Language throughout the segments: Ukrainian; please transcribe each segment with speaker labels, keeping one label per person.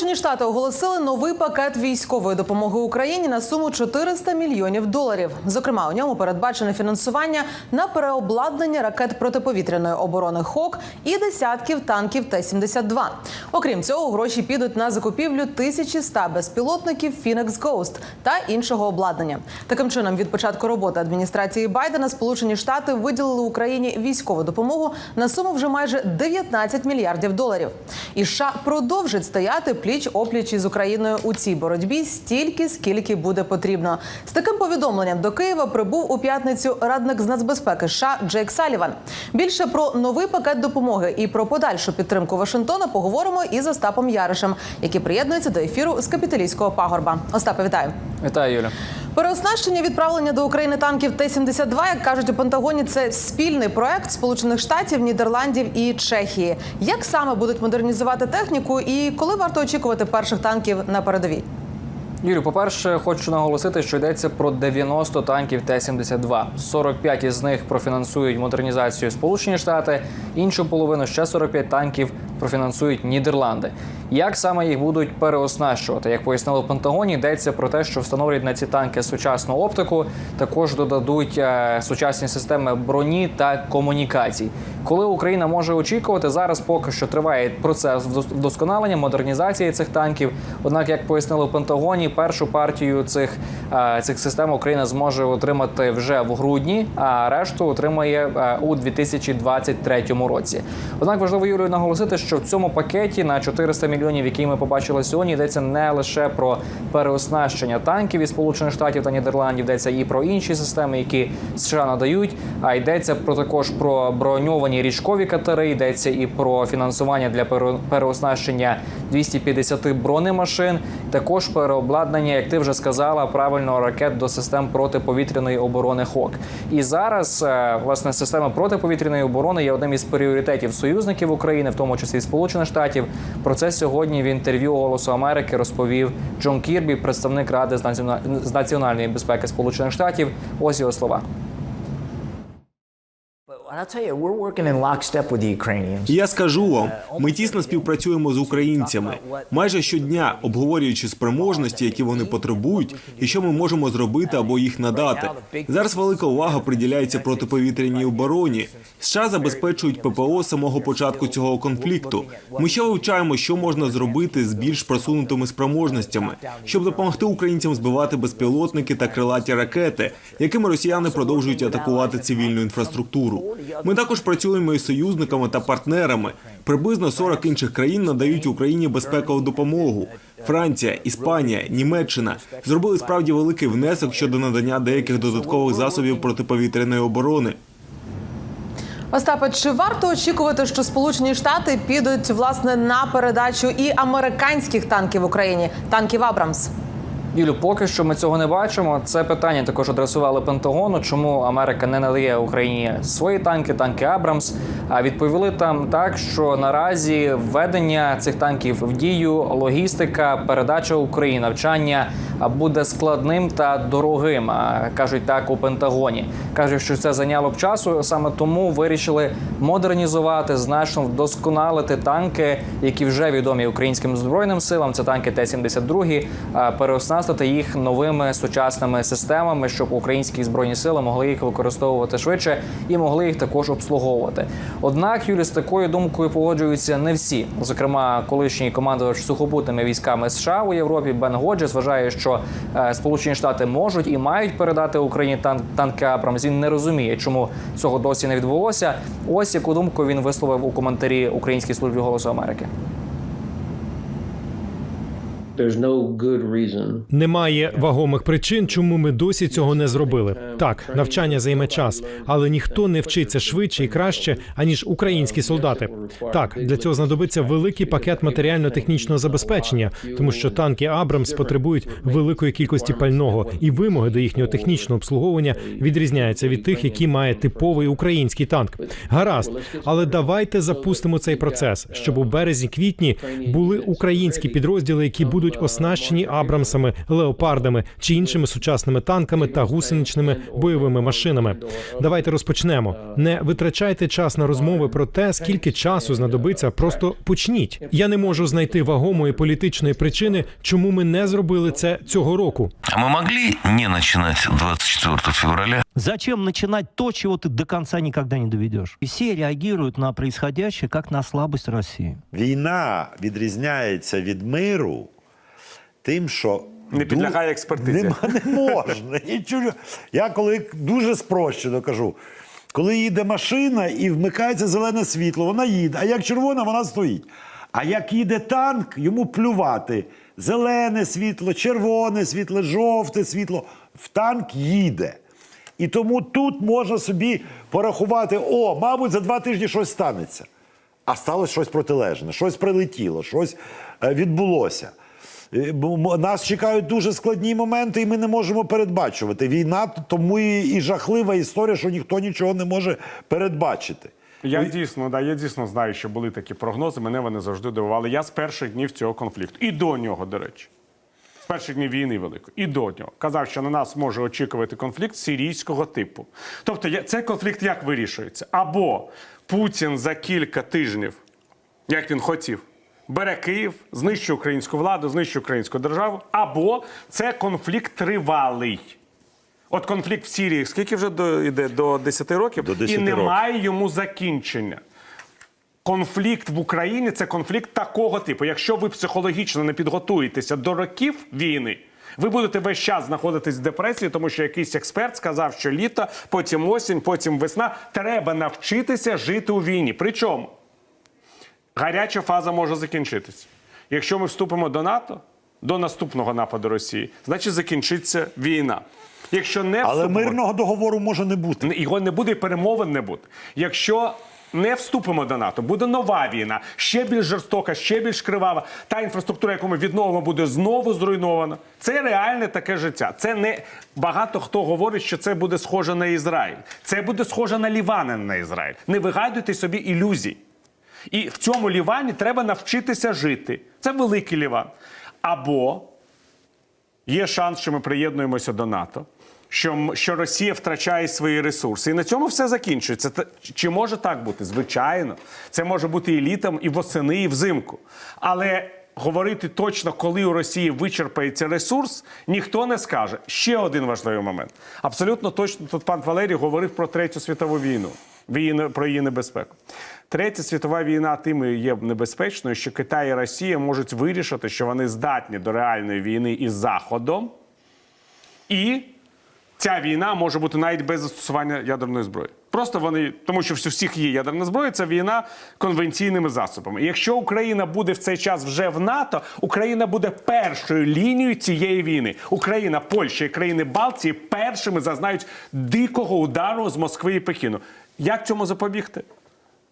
Speaker 1: Сполучені Штати оголосили новий пакет військової допомоги Україні на суму 400 мільйонів доларів. Зокрема, у ньому передбачене фінансування на переобладнання ракет протиповітряної оборони ХОК і десятків танків Т-72. Окрім цього, гроші підуть на закупівлю 1100 безпілотників Phoenix Ghost та іншого обладнання. Таким чином, від початку роботи адміністрації Байдена Сполучені Штати виділили Україні військову допомогу на суму вже майже 19 мільярдів доларів. І США продовжить стояти пліч опліч із Україною у цій боротьбі стільки, скільки буде потрібно. З таким повідомленням до Києва прибув у п'ятницю радник з нацбезпеки США Джейк Саліван. Більше про новий пакет допомоги і про подальшу підтримку Вашингтона поговоримо із Остапом Яришем, який приєднується до ефіру з капіталійського пагорба. Остапе, вітаю.
Speaker 2: Вітаю, Юля.
Speaker 1: Переоснащення відправлення до України танків Т-72, як кажуть у Пентагоні, це спільний проект Сполучених Штатів, Нідерландів і Чехії. Як саме будуть модернізувати техніку, і коли варто очікувати перших танків на передовій?
Speaker 2: Юрію, по-перше, хочу наголосити, що йдеться про 90 танків Т-72. 45 із них профінансують модернізацію Сполучені Штати, іншу половину ще 45 танків профінансують Нідерланди. Як саме їх будуть переоснащувати? Як пояснили в Пентагоні, йдеться про те, що встановлюють на ці танки сучасну оптику, також додадуть е, сучасні системи броні та комунікацій. Коли Україна може очікувати, зараз поки що триває процес вдос- вдосконалення, модернізації цих танків. Однак, як пояснили в Пентагоні, першу партію цих, е, цих систем Україна зможе отримати вже в грудні, а решту отримає е, у 2023 році. Однак важливо Юрію наголосити, що в цьому пакеті на 400 мільйонів, які ми побачили сьогодні, йдеться не лише про переоснащення танків із Сполучених Штатів та Нідерландів, йдеться і про інші системи, які США надають. А йдеться про також про броньовані річкові катери, йдеться і про фінансування для пере- переоснащення 250 бронемашин, також переобладнання, як ти вже сказала, правильно ракет до систем протиповітряної оборони ХОК. І зараз е, власне система протиповітряної оборони є одним із пріоритетів союзників України, в тому числі Сполучених Штатів. Про це сьогодні в інтерв'ю Голосу Америки розповів Джон Кірбі, представник Ради з національної безпеки Сполучених Штатів. Ось його слова.
Speaker 3: Я скажу вам, ми тісно співпрацюємо з українцями майже щодня, обговорюючи спроможності, які вони потребують, і що ми можемо зробити або їх надати. Зараз велика увага приділяється протиповітряній обороні. США забезпечують ППО з самого початку цього конфлікту. Ми ще вивчаємо, що можна зробити з більш просунутими спроможностями, щоб допомогти українцям збивати безпілотники та крилаті ракети, якими росіяни продовжують атакувати цивільну інфраструктуру. Ми також працюємо із союзниками та партнерами. Приблизно 40 інших країн надають Україні безпекову допомогу. Франція, Іспанія, Німеччина зробили справді великий внесок щодо надання деяких додаткових засобів протиповітряної оборони.
Speaker 1: Остапе, чи варто очікувати, що Сполучені Штати підуть власне на передачу і американських танків Україні, танків Абрамс?
Speaker 2: Юлю, поки що ми цього не бачимо. Це питання також адресували Пентагону. Чому Америка не надає Україні свої танки, танки Абрамс? А відповіли там так, що наразі введення цих танків в дію, логістика, передача Україні, навчання буде складним та дорогим. кажуть так у Пентагоні. кажуть, що це зайняло б часу. Саме тому вирішили модернізувати, значно вдосконалити танки, які вже відомі українським збройним силам. Це танки Т-72, а, переоснастити їх новими сучасними системами, щоб українські збройні сили могли їх використовувати швидше і могли їх також обслуговувати. Однак Юлі з такою думкою погоджуються не всі. Зокрема, колишній командувач сухопутними військами США у Європі Бен Годжес вважає, що е, Сполучені Штати можуть і мають передати Україні тан- танки Абрамс. Він не розуміє, чому цього досі не відбулося. Ось яку думку він висловив у коментарі Українській службі голосу Америки.
Speaker 4: Немає вагомих причин, чому ми досі цього не зробили. Так, навчання займе час, але ніхто не вчиться швидше і краще, аніж українські солдати. Так, для цього знадобиться великий пакет матеріально-технічного забезпечення, тому що танки Абрамс потребують великої кількості пального, і вимоги до їхнього технічного обслуговування відрізняються від тих, які має типовий український танк. Гаразд, але давайте запустимо цей процес, щоб у березні-квітні були українські підрозділи, які будуть будуть оснащені абрамсами, леопардами чи іншими сучасними танками та гусеничними бойовими машинами. Давайте розпочнемо. Не витрачайте час на розмови про те, скільки часу знадобиться. Просто почніть. Я не можу знайти вагомої політичної причини, чому ми не зробили це цього року.
Speaker 5: А мы могли не начинать 24 февраля?
Speaker 6: Зачем начинать то, чего ты до конца никогда не доведешь? И все реагируют на происходящее как на слабость России.
Speaker 7: Війна відрізняється від миру тим, що
Speaker 8: Не підлягає експертизі.
Speaker 7: Нема, не можна. Я коли дуже спрощено кажу, коли їде машина і вмикається зелене світло, вона їде, а як червона, вона стоїть. А як їде танк, йому плювати. Зелене світло, червоне світло, жовте світло. В танк їде. І тому тут можна собі порахувати: о, мабуть, за два тижні щось станеться. А сталося щось протилежне, щось прилетіло, щось е, відбулося. Е, Нас чекають дуже складні моменти, і ми не можемо передбачувати. Війна тому і, і жахлива історія, що ніхто нічого не може передбачити.
Speaker 8: Я дійсно, да, я дійсно знаю, що були такі прогнози. Мене вони завжди дивували. Я з перших днів цього конфлікту. І до нього, до речі. З перших днів війни великої. І до нього. Казав, що на нас може очікувати конфлікт сирійського типу. Тобто, цей конфлікт як вирішується? Або Путін за кілька тижнів, як він хотів, бере Київ, знищує українську владу, знищує українську державу, або це конфлікт тривалий. От конфлікт в Сирії, скільки вже до, йде? До 10 років?
Speaker 7: До 10
Speaker 8: і
Speaker 7: років.
Speaker 8: немає йому закінчення. Конфлікт в Україні це конфлікт такого типу. Якщо ви психологічно не підготуєтеся до років війни, ви будете весь час знаходитись в депресії, тому що якийсь експерт сказав, що літо, потім осінь, потім весна. Треба навчитися жити у війні. Причому гаряча фаза може закінчитись. Якщо ми вступимо до НАТО, до наступного нападу Росії, значить закінчиться війна. Якщо не
Speaker 7: Але мирного договору може не бути.
Speaker 8: його не буде і перемовин не буде. Якщо не вступимо до НАТО, буде нова війна, ще більш жорстока, ще більш кривава. Та інфраструктура, яку ми відновимо, буде знову зруйнована. Це реальне таке життя. Це не багато хто говорить, що це буде схоже на Ізраїль. Це буде схоже на Ліван, а не на Ізраїль. Не вигадуйте собі ілюзій. І в цьому Лівані треба навчитися жити. Це великий Ліван. Або є шанс, що ми приєднуємося до НАТО, що, що Росія втрачає свої ресурси. І на цьому все закінчується. Чи може так бути? Звичайно. Це може бути і літом, і восени, і взимку. Але говорити точно, коли у Росії вичерпається ресурс, ніхто не скаже. Ще один важливий момент. Абсолютно точно тут пан Валерій говорив про Третю світову війну. Про її небезпеку. Третя світова війна тим є небезпечною, що Китай і Росія можуть вирішити, що вони здатні до реальної війни із Заходом, і ця війна може бути навіть без застосування ядерної зброї. Просто вони, тому що в всіх є ядерна зброя, це війна конвенційними засобами. І якщо Україна буде в цей час вже в НАТО, Україна буде першою лінією цієї війни. Україна, Польща і країни Балтії першими зазнають дикого удару з Москви і Пекіну. Як цьому запобігти?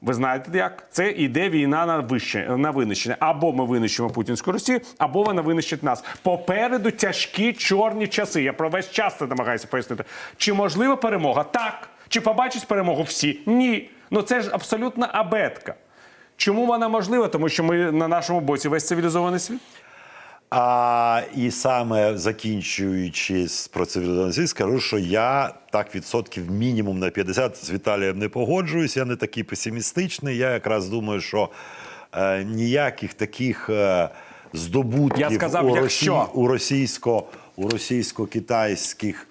Speaker 8: Ви знаєте як? Це йде війна на вище на винищення. Або ми винищимо путінську Росію, або вона винищить нас. Попереду тяжкі чорні часи. Я про весь час це намагаюся пояснити. Чи можлива перемога? Так. Чи побачать перемогу всі? Ні. Ну це ж абсолютна абетка. Чому вона можлива? Тому що ми на нашому боці весь цивілізований світ.
Speaker 7: А і саме закінчуючи з про цивілізований світ, скажу, що я так відсотків мінімум на 50 з Віталієм не погоджуюсь. Я не такий песимістичний. Я якраз думаю, що е, ніяких таких е, здобутків
Speaker 8: Я сказав,
Speaker 7: у,
Speaker 8: якщо.
Speaker 7: у російсько у російсько-китайських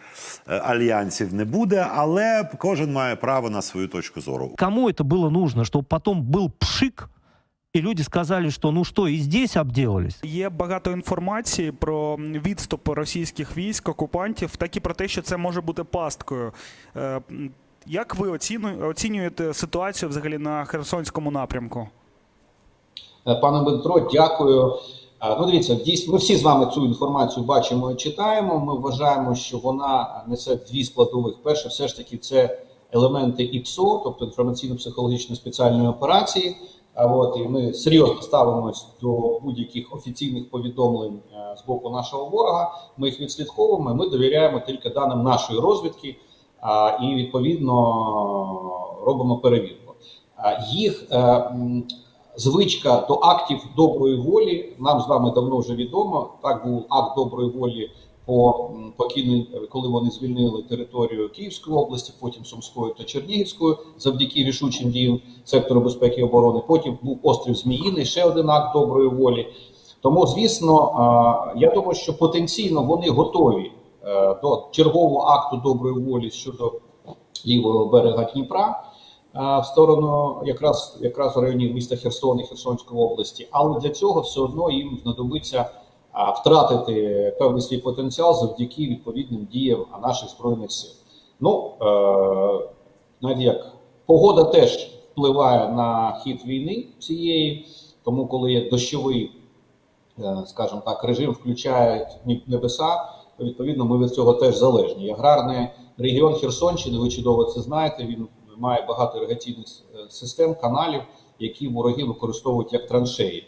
Speaker 7: е, альянсів не буде, але кожен має право на свою точку зору.
Speaker 6: Кому это было нужно, чтобы потом был пшик, И люди сказали, что ну что, и здесь обделались?
Speaker 9: Є багато інформації про відступ російських військ, окупантів, так і про те, що це може бути пасткою. Е, Як ви оцінюєте ситуацію взагалі на Херсонському напрямку?
Speaker 10: Е, Пане Дмитро, дякую. Е, Ну, дивіться, дійсно, ми всі з вами цю інформацію бачимо і читаємо. Ми вважаємо, що вона несе дві складових. Перше, все ж таки, це елементи ІПСО, тобто інформаційно-психологічної спеціальної операції. А от і ми серйозно ставимось до будь-яких офіційних повідомлень е, з боку нашого ворога. Ми їх відслідковуємо. Ми довіряємо тільки даним нашої розвідки а, і відповідно робимо перевірку. Їх е, звичка до актів доброї волі. Нам з вами давно вже відомо. Так був акт доброї волі по м, коли вони звільнили територію Київської області, потім Сумської та Чернігівської, завдяки рішучим діям сектору безпеки і оборони. Потім був острів Зміїний, ще один акт доброї волі. Тому, звісно, я думаю, що потенційно вони готові е, до чергового акту доброї волі щодо лівого берега Дніпра е, в сторону якраз якраз в районі міста Херсон і Херсонської області. Але для цього все одно їм знадобиться втратити певний свій потенціал завдяки відповідним діям наших збройних сил. Ну е, навіть як погода теж впливає на хід війни цієї, тому коли є дощовий, е, скажімо так, режим включає небеса, відповідно ми від цього теж залежні. Аграрний регіон Херсонщини, ви чудово це знаєте. Він має багато іригаційних е, систем, каналів, які вороги використовують як траншеї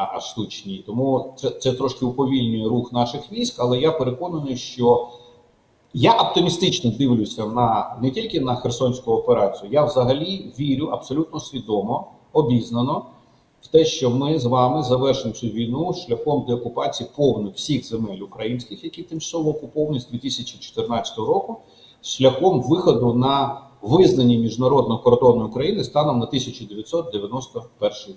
Speaker 10: а, а. Тому це, це трошки уповільнює рух наших військ, але я переконаний, що я оптимістично дивлюся на не тільки на Херсонську операцію, я взагалі вірю абсолютно свідомо, обізнано в те, що ми з вами завершимо цю війну шляхом деокупації повних всіх земель українських, які тимчасово окуповані з 2014 року, шляхом виходу на визнані міжнародного кордону України станом на 1991 рік.